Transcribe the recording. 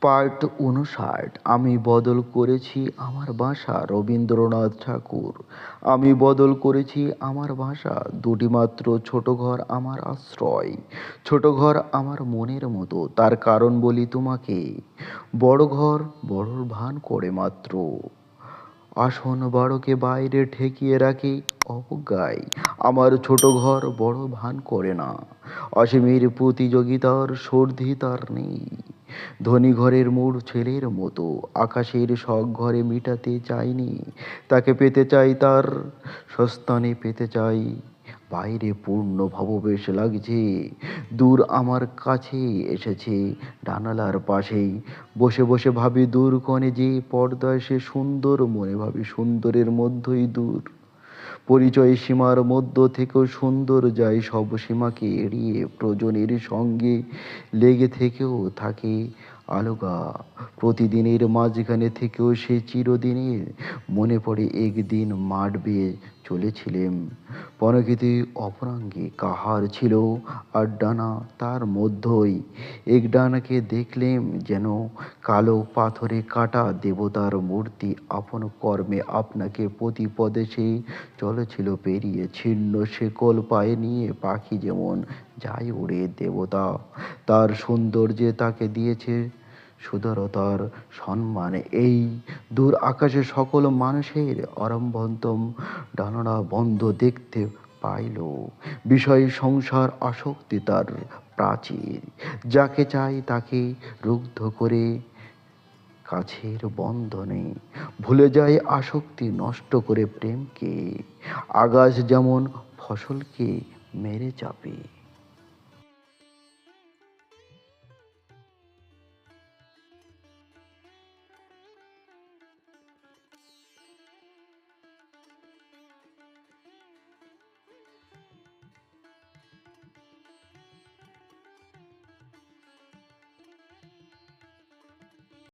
Part উনষাট। আমি বদল করেছি আমার বাসা রবীন্দ্রনাথ ঠাকুর। আমি বদল করেছি আমার ভাষা দুটি মাত্র ছোট ঘর আমার আশ্রয়। ছোট ঘর আমার মনের মতো, তার কারণ বলি তোমাকে। বড় ঘর, বড়র ভান করে মাত্র। আসন বড়কে বাইরে ঠেকিয়ে রাখে অবজ্ঞায়। আমার ছোট ঘর বড় ভান করে না। অসীমের প্রতিযোগিতার সর্ধি তার নেই। ধনী ঘরের মূল ছেলের মতো, আকাশের শখ ঘরে মিটাতে চাইনি। তাকে পেতে চাই তার সস্তানে পেতে চাই। বাইরে পূর্ণ ভববেশ লাগছে। দূর আমার কাছে এসেছে ডানালার পাশেই। বসে বসে ভাবি দূর কনে যে পর্দায় সে সুন্দর, মনে ভাবি সুন্দরের মধ্যেই দূর। পরিচয় সীমার মধ্য থেকেও সুন্দর যায় সব সীমাকে এড়িয়ে প্রজনের সঙ্গে লেগে থেকেও থাকে আলগা প্রতিদিনের মাঝখানে থেকেও সে চিরদিনের মনে পড়ে, একদিন মাঠ বেয়ে চলেছিলেম। পরকৃতি অপরাঙ্গে কাহার ছিল আর ডানা তার মধ্যই। এক ডানাকে দেখলেম যেন কালো পাথরে কাটা দেবতার মূর্তি আপন কর্মে আপনাকে প্রতি পদে সেই চলেছিল পেরিয়ে। ছিন্ন শেকল পায়ে নিয়ে পাখি যেমন যায় উড়ে দেবতা। তার সৌন্দর্যে তাকে দিয়েছে সুদরতার সম্মান এই। দূর আকাশে সকল মানুষের অরম্ভন্তম ডানরা বন্ধ দেখতে পাইল। বিষয় সংসার আসক্তি তার প্রাচীর। যাকে চাই তাকে রুগ্ধ করে কাছের বন্ধনে। ভুলে যায় আসক্তি নষ্ট করে প্রেমকে। আকাশ যেমন ফসলকে মেরে যাবে